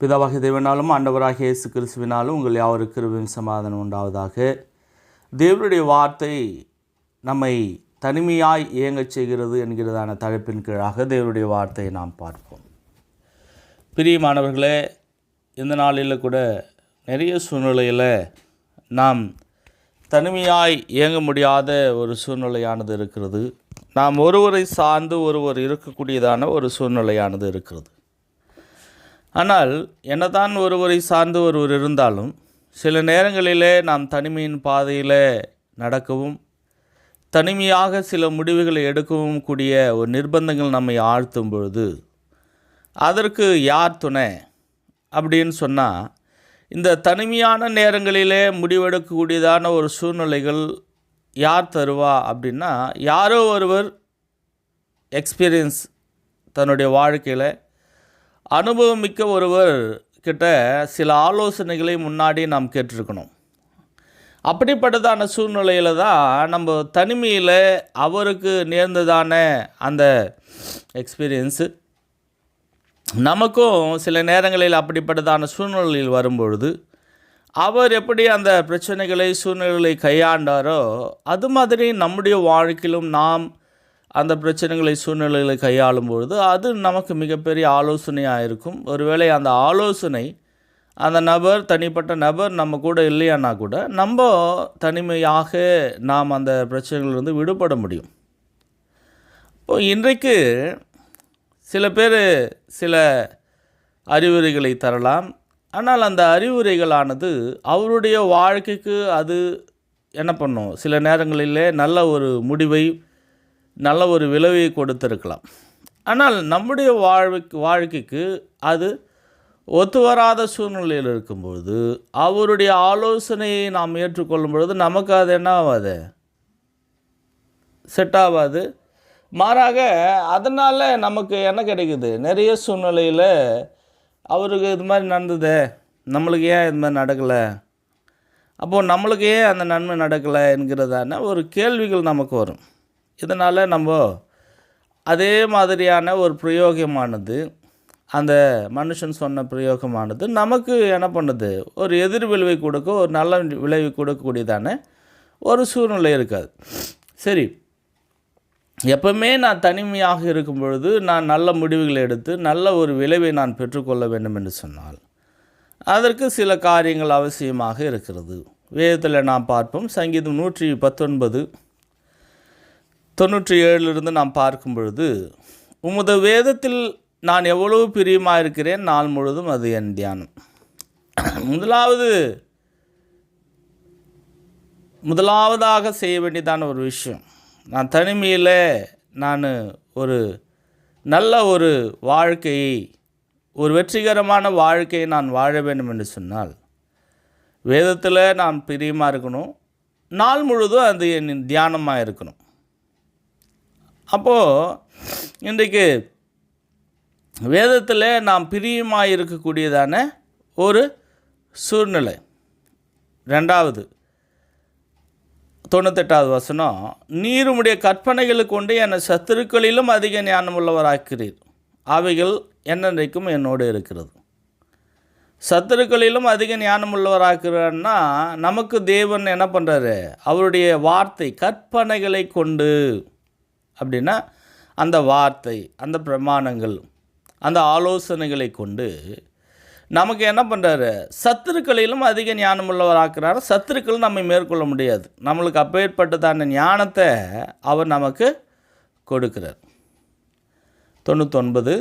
பிதாவாகிய தேவனாலும் ஆண்டவராகிய இயேசு கிறிஸ்துவினாலும் உங்கள் யாவருக்கு கிருபையும் சமாதானம் உண்டாவதாக. தேவனுடைய வார்த்தை நம்மை தனிமையாய் இயங்கச் செய்கிறது என்கிறதான தலைப்பின் கீழாக தேவனுடைய வார்த்தையை நாம் பார்ப்போம். பிரியமானவர்களே இந்த நாளில் கூட நிறைய சூழ்நிலையில் நாம் தனிமையாய் இயங்க முடியாத ஒரு சூழ்நிலையானது இருக்கிறது. நாம் ஒருவரை சார்ந்து ஒருவர் இருக்கக்கூடியதான ஒரு சூழ்நிலையானது இருக்கிறது. ஆனால் என்னதான் ஒருவரை சார்ந்து ஒருவர் இருந்தாலும் சில நேரங்களிலே நாம் தனிமையின் பாதையில் நடக்கவும் தனிமையாக சில முடிவுகளை எடுக்கவும் கூடிய ஒரு நிர்பந்தங்கள் நம்மை ஆழ்த்தும் பொழுது அதற்கு யார் துணை? அப்படின்னு சொன்னால் இந்த தனிமையான நேரங்களிலே முடிவெடுக்கக்கூடியதான ஒரு சூழ்நிலைகள் யார் தருவா அப்படின்னா யாரோ ஒருவர் எக்ஸ்பீரியன்ஸ் தன்னுடைய வாழ்க்கையில் அனுபவமிக்க ஒருவர் கிட்ட சில ஆலோசனைகளை முன்னாடி நாம் கேட்டிருக்கணும். அப்படிப்பட்டதான சூழ்நிலையில் தான் நம்ம தனிமையில் அவருக்கு நேர்ந்ததான அந்த எக்ஸ்பீரியன்ஸு நமக்கும் சில நேரங்களில் அப்படிப்பட்டதான சூழ்நிலையில் வரும்பொழுது அவர் எப்படி அந்த பிரச்சனைகளை சூழ்நிலைகளை கையாண்டாரோ அது மாதிரி நம்முடைய வாழ்க்கையிலும் நாம் அந்த பிரச்சனைகளை சூழ்நிலைகளை கையாளும் பொழுது அது நமக்கு மிகப்பெரிய ஆலோசனையாக இருக்கும். ஒருவேளை அந்த ஆலோசனை அந்த நபர் தனிப்பட்ட நபர் நம்ம கூட இல்லையானா கூட நம்ம தனிமையாக நாம் அந்த பிரச்சனைகளிலிருந்து விடுபட முடியும். இப்போ இன்றைக்கு சில பேர் சில அறிவுரைகளை தரலாம். ஆனால் அந்த அறிவுரைகளானது அவருடைய வாழ்க்கைக்கு அது என்ன பண்ணும்? சில நேரங்களிலே நல்ல ஒரு முடிவை நல்ல ஒரு விளைவை கொடுத்திருக்கலாம். ஆனால் நம்முடைய வாழ்வுக்கு வாழ்க்கைக்கு அது ஒத்து வராத சூழ்நிலையில் இருக்கும்போது அவருடைய ஆலோசனையை நாம் ஏற்றுக்கொள்ளும் பொழுது நமக்கு அது என்ன ஆகாது செட் ஆகாது மாறாக அதனால் நமக்கு என்ன கிடைக்குது? நிறைய சூழ்நிலையில் அவருக்கு இது மாதிரி நடந்ததே நம்மளுக்கு ஏன் இது மாதிரி நடக்கலை? அப்போது நம்மளுக்கு ஏன் அந்த நன்மை நடக்கலை என்கிறதான ஒரு கேள்விகள் நமக்கு வரும். இதனால் நம்ம அதே மாதிரியான ஒரு பிரயோகமானது அந்த மனுஷன் சொன்ன பிரயோகமானது நமக்கு என்ன பண்ணுது? ஒரு எதிர் விளைவை கொடுக்க ஒரு நல்ல விளைவு கொடுக்கக்கூடியதான ஒரு சூழ்நிலை இருக்காது. சரி. எப்பவுமே நான் தனிமையாக இருக்கும் பொழுது நான் நல்ல முடிவுகளை எடுத்து நல்ல ஒரு விளைவை நான் பெற்றுக்கொள்ள வேண்டும் என்று சொன்னால் அதற்கு சில காரியங்கள் அவசியமாக இருக்கிறது. வேதத்தில் நாம் பார்ப்போம். சங்கீதம் நூற்றி பத்தொன்பது. தொண்ணூற்றி ஏழிலிருந்து நாம் பார்க்கும் பொழுது உமது வேதத்தில் நான் எவ்வளவு பிரியமாக இருக்கிறேன் நாள் முழுதும் அது என் தியானம். முதலாவது முதலாவதாக செய்ய வேண்டியதான ஒரு விஷயம். நான் தனிமையில் நான் ஒரு நல்ல ஒரு வாழ்க்கையை ஒரு வெற்றிகரமான வாழ்க்கையை நான் வாழ வேண்டும் என்று சொன்னால் வேதத்தில் நான் பிரியமாக இருக்கணும் நாள் முழுதும் அது என் தியானமாக இருக்கணும் அப்போது இன்றைக்கு வேதத்தில் நாம் பிரியமாக இருக்கக்கூடியதான ஒரு சூழ்நிலை. ரெண்டாவது தொண்ணூத்தெட்டாவது வசனம் நீருமுடைய கற்பனைகளை கொண்டு என்னை சத்துருக்களிலும் அதிக ஞானம் உள்ளவராக்கிறீர் அவைகள் என்னென்றைக்கும் என்னோடு இருக்கிறது. சத்துருக்களிலும் அதிக ஞானம் உள்ளவராக்கிறார்னா நமக்கு தேவன் என்ன பண்ணுறாரு அவருடைய வார்த்தை கற்பனைகளை கொண்டு. அப்படின்னா அந்த வார்த்தை அந்த பிரமாணங்கள் அந்த ஆலோசனைகளை கொண்டு நமக்கு என்ன பண்ணுறாரு சத்துருக்களிலும் அதிக ஞானம் உள்ளவராக்கிறார் சத்துருக்கள் நம்மை மேற்கொள்ள முடியாது. நம்மளுக்கு அப்பேற்பட்டதான ஞானத்தை அவர் நமக்கு கொடுக்கிறார். தொண்ணூத்தொன்பது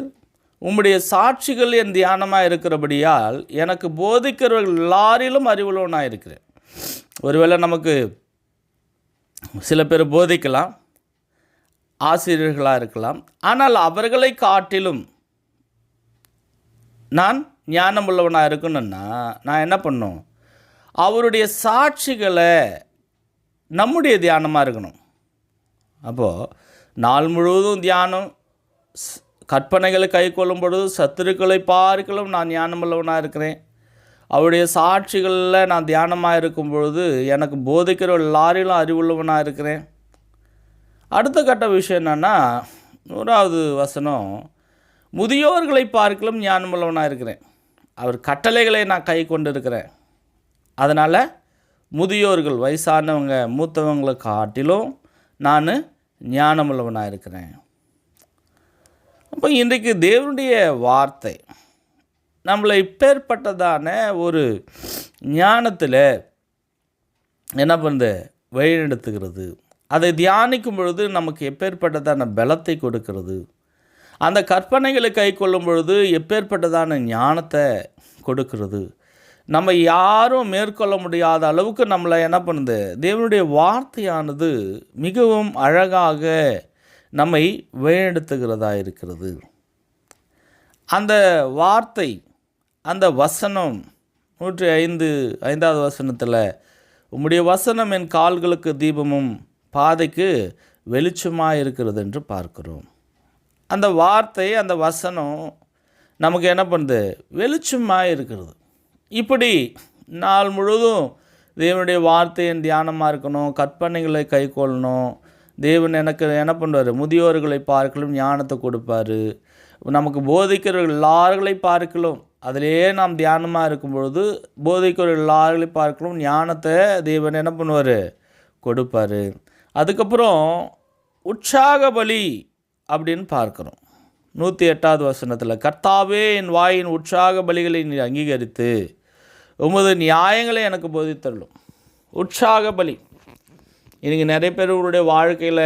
உம்முடைய சாட்சிகள் என் தியானமாக இருக்கிறபடியால் எனக்கு போதிக்கிறவர்கள் எல்லாரிலும் அறிவுள்ளவனாக இருக்கிறேன். ஒருவேளை நமக்கு சில பேர் போதிக்கலாம். ஆசிரியர்களாக இருக்கலாம். ஆனால் அவர்களை காட்டிலும் நான் ஞானம் உள்ளவனாக இருக்கணும்னா நான் என்ன பண்ணும்? அவருடைய சாட்சிகளை நம்முடைய தியானமாக இருக்கணும். அப்போது நாள் முழுவதும் தியானம் ஸ்- கற்பனைகளை கை கொள்ளும் பொழுது சத்துருக்களை பார்க்கலும் நான் ஞானம் உள்ளவனாக இருக்கிறேன். அவருடைய சாட்சிகளில் நான் தியானமாக இருக்கும் பொழுது எனக்கு போதிக்கிற எல்லாரிலும் அறிவுள்ளவனாக இருக்கிறேன். அடுத்த கட்ட விஷயம் என்னென்னா நூறாவது வசனம் முதியோர்களை பார்க்கலும் ஞானமுள்ளவனாக இருக்கிறேன். அவர் கட்டளைகளை நான் கை கொண்டு இருக்கிறேன் அதனால் முதியோர்கள் வயசானவங்க மூத்தவங்களை காட்டிலும் நான் ஞானமுள்ளவனாக இருக்கிறேன். அப்போ இன்றைக்கு தேவனுடைய வார்த்தை நம்மளை இப்பேற்பட்டதான ஒரு ஞானத்தில் என்ன பண்ணுது? வழிநடத்துகிறது அதை தியானிக்கும் பொழுது நமக்கு எப்பேற்பட்டதான பலத்தை கொடுக்கிறது. அந்த கற்பனைகளை கை கொள்ளும் பொழுது எப்பேற்பட்டதான ஞானத்தை கொடுக்கிறது. நம்ம யாரும் மேற்கொள்ள முடியாத அளவுக்கு நம்மளை என்ன பண்ணுது? தேவனுடைய வார்த்தையானது மிகவும் அழகாக நம்மை வழிநடத்துகிறதா இருக்கிறது. அந்த வார்த்தை அந்த வசனம் நூற்றி ஐந்து ஐந்தாவது வசனத்தில் உம்முடைய வசனம் என் கால்களுக்கு தீபமும் பாதைக்கு வெளிச்சமாக இருக்கிறது என்று பார்க்கிறோம். அந்த வார்த்தை அந்த வசனம் நமக்கு என்ன பண்ணுது? வெளிச்சமாக இருக்கிறது இப்படி நாள் முழுதும் தேவனுடைய வார்த்தையின் தியானமாக இருக்கணும் கற்பனைகளை கைக்கொள்ளணும் தேவன் எனக்கு என்ன பண்ணுவார்? முதியோர்களை பார்க்கலும் ஞானத்தை கொடுப்பாரு. நமக்கு போதிக்கிறவர்கள் எல்லார்களை பார்க்கலும் அதிலேயே நாம் தியானமாக இருக்கும் பொழுது போதிக்கிறவர்கள் எல்லார்களை பார்க்கலும் ஞானத்தை தேவன் என்ன பண்ணுவார்? கொடுப்பார். அதுக்கப்புறம் உற்சாக பலி அப்படின்னு பார்க்குறோம். நூற்றி எட்டாவது வசனத்தில் கர்த்தாவே என் வாயின் உற்சாக பலிகளை நீ அங்கீகரித்து உமது நியாயங்களை எனக்கு போதித்தள்ளும் உற்சாக பலி இன்றைக்கி நிறைய பேருடைய வாழ்க்கையில்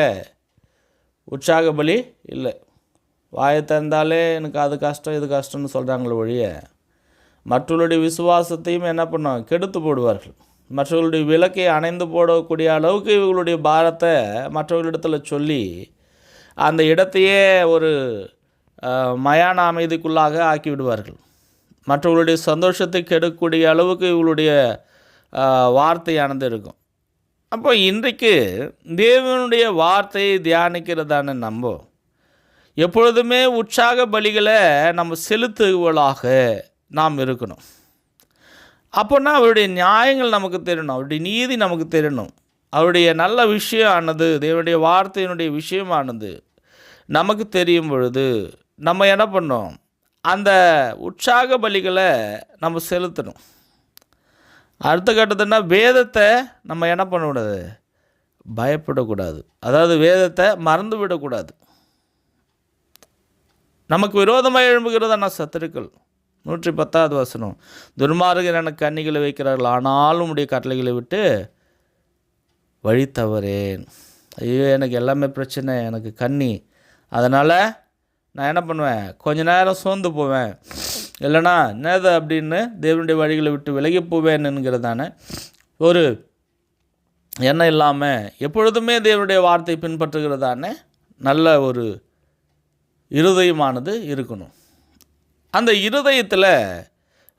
உற்சாக பலி இல்லை. வாயை திறந்தாலே எனக்கு அது கஷ்டம் இது கஷ்டம்னு சொல்கிறாங்களே ஒழிய மற்றவர்களுடைய விசுவாசத்தையும் என்ன பண்ணுவாங்க? கெடுத்து போடுவார்கள். மற்றவர்களுடைய விளக்கை அணைந்து போடக்கூடிய அளவுக்கு இவர்களுடைய பாரத்தை மற்றவர்களிடத்தில் சொல்லி அந்த இடத்தையே ஒரு மயான அமைதிக்குள்ளாக ஆக்கி விடுவார்கள் மற்றவர்களுடைய சந்தோஷத்தை கெடுக்கக்கூடிய அளவுக்கு இவளுடைய வார்த்தையானது இருக்கும். அப்போ இன்றைக்கு தேவனுடைய வார்த்தையை தியானிக்கிறதான நம்ம எப்பொழுதுமே உற்சாக பலிகளை நம்ம செலுத்துவளாக நாம் இருக்கணும். அப்போனா அவருடைய நியாயங்கள் நமக்கு தெரியணும். அவருடைய நீதி நமக்கு தெரியணும். அவருடைய நல்ல விஷயம் ஆனது தேவனுடைய வார்த்தையினுடைய விஷயமானது நமக்கு தெரியும் பொழுது நம்ம என்ன பண்ணோம்? அந்த உற்சாக பலிகளை நம்ம செலுத்தணும். அடுத்த கட்டத்துனா வேதத்தை நம்ம என்ன பண்ணக்கூடாது? பயப்படக்கூடாது. அதாவது வேதத்தை மறந்து விடக்கூடாது நமக்கு விரோதமாக எழும்புகிறதான சத்துருக்கள். நூற்றி பத்தாவது வசனம். துர்மார்கர் எனக்கு கன்னிகளை வைக்கிறார்கள் ஆனாலும் உடைய கட்டளைகளை விட்டு வழி தவறேன். ஐயோ எனக்கு எல்லாமே பிரச்சனை எனக்கு கன்னி அதனால் நான் என்ன பண்ணுவேன்? கொஞ்ச நேரம் சோர்ந்து போவேன். இல்லைனா என்னது அப்படின்னு தேவனுடைய வழிகளை விட்டு விலகி போவேன் என்கிறதான ஒரு எண்ணம் இல்லாமல் எப்பொழுதுமே தேவனுடைய வார்த்தை பின்பற்றுகிறதான நல்ல ஒரு இருதயமானது இருக்கணும். அந்த இருதயத்தில்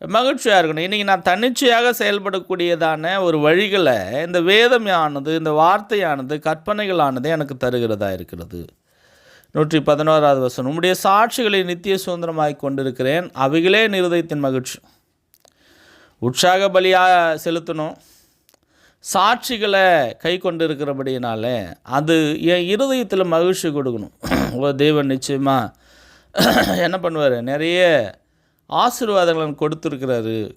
மகிழ்ச்சியாக இருக்கணும். இன்றைக்கி நான் தன்னிச்சையாக செயல்படக்கூடியதான ஒரு வழிகளை இந்த வேதமானது இந்த வார்த்தையானது கற்பனைகளானது எனக்கு தருகிறதா இருக்கிறது. நூற்றி பதினோராவது வசனம். உம்முடைய சாட்சிகளை நித்திய சுதந்திரமாய் கொண்டிருக்கிறேன். அவைகளே நிருதயத்தின் இருதயத்தின் மகிழ்ச்சி. உற்சாக பலியாக செலுத்தணும். சாட்சிகளை கை கொண்டு இருக்கிறபடினால அது என் இருதயத்தில் மகிழ்ச்சி கொடுக்கணும். ஓ தெய்வம் நிச்சயமாக என்ன பண்ணுவார்? நிறைய ஆசீர்வாதங்களை கொடுத்துருக்கிறாரு.